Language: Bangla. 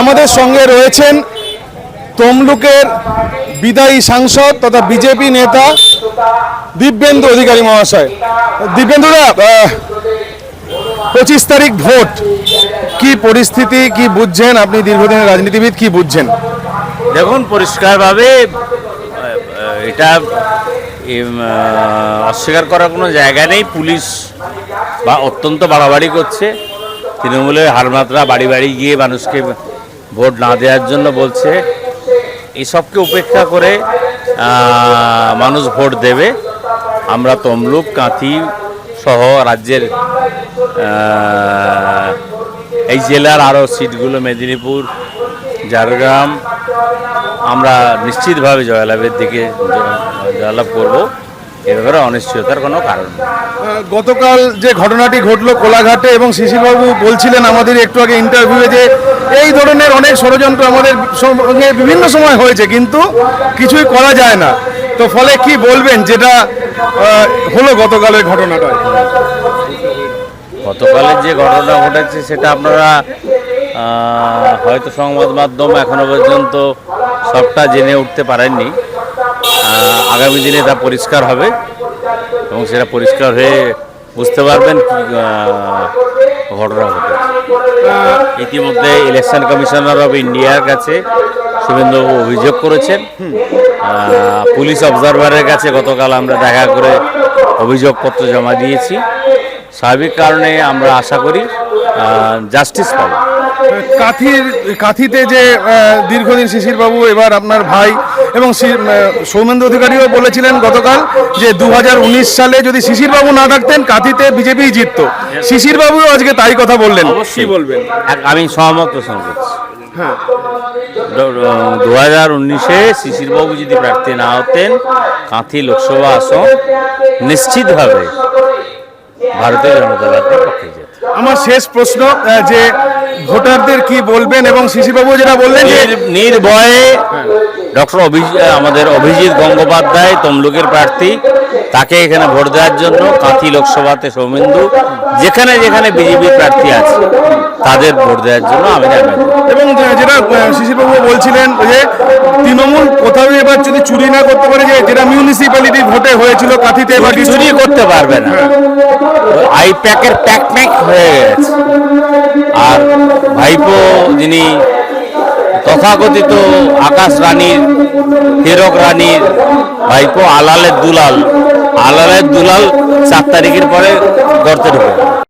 আমাদের সঙ্গে রয়েছেন তমলুকের বিদায়ী সাংসদ তথা বিজেপি নেতা দিব্যেন্দু অধিকারী মহাশয়। দিব্যেন্দুরা পঁচিশ তারিখ ভোট। কি পরিস্থিতি, কি বুঝছেন আপনি দীর্ঘদিনের রাজনীতিবিদ, কি বুঝছেন? দেখুন, পরিষ্কারভাবে এটা অস্বীকার করার কোনো জায়গা নেই। পুলিশ বা অত্যন্ত বাড়াবাড়ি করছে। তৃণমূলের হারমাত্রা বাড়ি বাড়ি গিয়ে মানুষকে ভোট না দেওয়ার জন্য বলছে, এসবকে উপেক্ষা করে মানুষ ভোট দেবে। আমরা তমলুক, কাঁথি সহ রাজ্যের এই জেলার আরও সিটগুলো, মেদিনীপুর, ঝাড়গ্রাম, আমরা নিশ্চিতভাবে জয়লাভের দিকে জয়লাভ করব। এ ব্যাপারে অনিশ্চয়তার কোনো কারণ নেই। গতকাল যে ঘটনাটি ঘটলো কোলাঘাটে এবং শিশিরবাবু বলছিলেন আমাদের একটু আগে ইন্টারভিউয়ে যে এই ধরনের অনেক ষড়যন্ত্র আমাদের সঙ্গে বিভিন্ন সময় হয়েছে কিন্তু কিছুই করা যায় না। তো ফলে কি বলবেন যেটা হলো গতকালের ঘটনাটা? গতকালের যে ঘটনা ঘটেছে সেটা আপনারা হয়তো সংবাদ মাধ্যম এখনও পর্যন্ত সবটা জেনে উঠতে পারেননি। আগামী দিনে তা পরিষ্কার হবে এবং সেটা পরিষ্কার হয়ে বুঝতে পারবেন কি ঘটনা ঘটে ইতিমধ্যে ইলেকশন কমিশনার অফ ইন্ডিয়ার কাছে শুভেন্দুবাবু অভিযোগ করেছেন। পুলিশ অবজারভারের কাছে গতকাল আমরা দেখা করে অভিযোগপত্র জমা দিয়েছি। স্বাভাবিক কারণে আমরা আশা করি জাস্টিস পাবো। কাথির কাথিতে যে দীর্ঘদিন শিশিরবাবু এবার আপনার ভাই এবং সৌমেন্দ্র অধিকারীও বলেছিলেন গতকাল যে দু হাজার উনিশ সালে যদি শিশিরবাবু না থাকতেন কাথিতে বিজেপি জিততো। শিশিরবাবুও আজকে তাই কথা বললেন। কি বলবেন? আমি সহমত পোষণ করছি। দু হাজার উনিশে শিশিরবাবু যদি প্রার্থী না হতেন কাঁথি লোকসভা আসন নিশ্চিতভাবে ভারতীয় জনতা পার্টির পক্ষে যেত। আমার শেষ প্রশ্ন যে ভোটারদের কি বলবেন এবং শিশিরবাবু যেটা বললেন যে নির্ভয়ে ডক্টর অভিজিৎ আমাদের অভিজিৎ গঙ্গোপাধ্যায় তমলুকের প্রার্থী তাকে এখানে ভোট দেওয়ার জন্য কাঁথি লোকসভাতে সৌমেন্দু যেখানে যেখানে বিজেপি প্রার্থী আছে তাদের ভোট দেওয়ার জন্য আমি এবং যেটা শিশিরবাবু বলছিলেন যে তৃণমূল কোথাও এবার যদি চুরি না করতে পারে যে যেটা মিউনিসিপ্যালিটি ভোটে হয়েছিল কাথিতে এবার চুরি করতে পারবে না। আই প্যাকের প্যাক প্যাক হয়ে গেছে। আর ভাইপো যিনি তথাকথিত আকাশ রানীর হীরক রানীর ভাইপো আলালের দুলাল আলালের দুলাল চার তারিখের পরে গর্তে ঢুকে